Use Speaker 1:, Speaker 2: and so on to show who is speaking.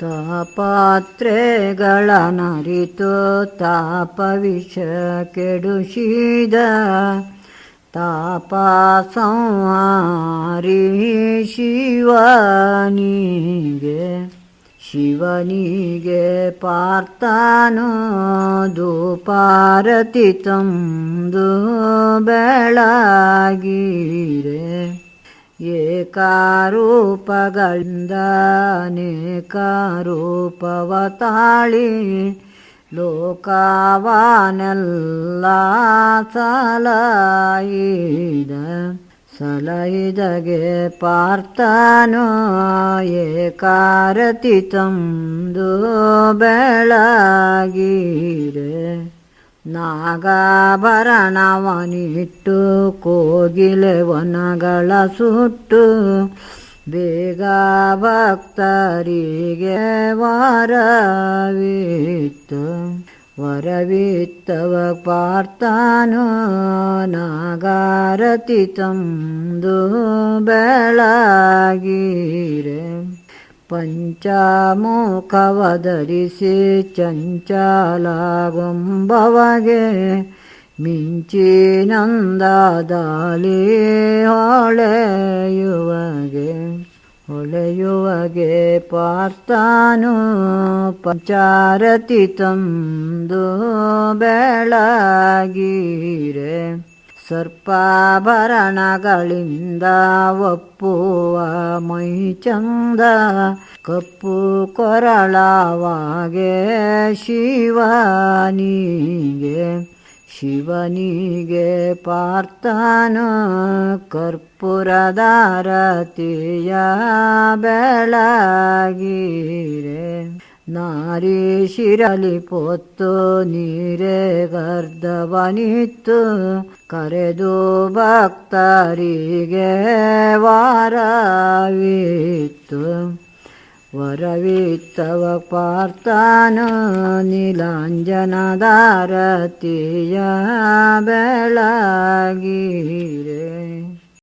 Speaker 1: ತಾಪಾತ್ರೆಗಳ ನರಿತು ತಾಪ ವಿಷ ಕೆಡುಶಿದ ತಾಪ ಸಂಹಾರಿ ಶಿವನಿಗೆ ಶಿವನಿಗೆ ಪಾರ್ಥನು ಧೂಪಾರತಿ ತಂದು ಬೆಳಗಿರೆ. ಏಕಾರೂಪಗಳಿಂದ ಅನೇಕಾರೂಪವ ತಾಳಿ ಲೋಕವಾನೆಲ್ಲ ಸಲಹಿದ ಸಲಹಿದಗೆ ಪಾರ್ಥಾನು ಏಕಾರತಿ ತಂದು ಬೆಳಗಿರೆ. ನಾಗಾಭರಣವನಿಟ್ಟು ಕೋಗಿಲೆ ವನಗಳ ಸುಟ್ಟು ಬೇಗ ಭಕ್ತರಿಗೆ ವರವಿತ್ತು. ವರವಿತ್ತವ ಪಾರ್ಥಾನು ನಾಗಾರತಿ ತಂದು ಬೆಳಗಿರೆ. ಪಂಚಮುಖವ ಧರಿಸಿ ಮಿಂಚಿ ನಂದಾದಲಿ ಹೊಳೆಯುವಗೆ ಹೊಳೆಯುವಗೆ ಪಾರ್ಥಾನು ಪಂಚಾರತಿ ತಂದು ಬೆಳಗಿರೆ. ಸರ್ಪಾಭರಣಗಳಿಂದ ಒಪ್ಪುವ ಮೈ ಚಂದ ಕಪ್ಪು ಕೊರಳವಾಗೆ ಶಿವನಿಗೆ ಶಿವನಿಗೆ ಪಾರ್ಥನ ಕರ್ಪುರದಾರತಿಯ ಬೆಳಗಿರೆ. ನಾರಿ ಶಿರಲಿ ಪೊತ್ತು ನೀರೇ ಗರ್ಧವನಿತ್ತು ಕರೆದು ಭಕ್ತರಿಗೆ ವಾರವಿತ್ತು ವರವಿತ್ತವ ಪಾರ್ಥಾನು ನೀಲಾಂಜನದಾರತಿಯ ಬೆಳಗಿರೆ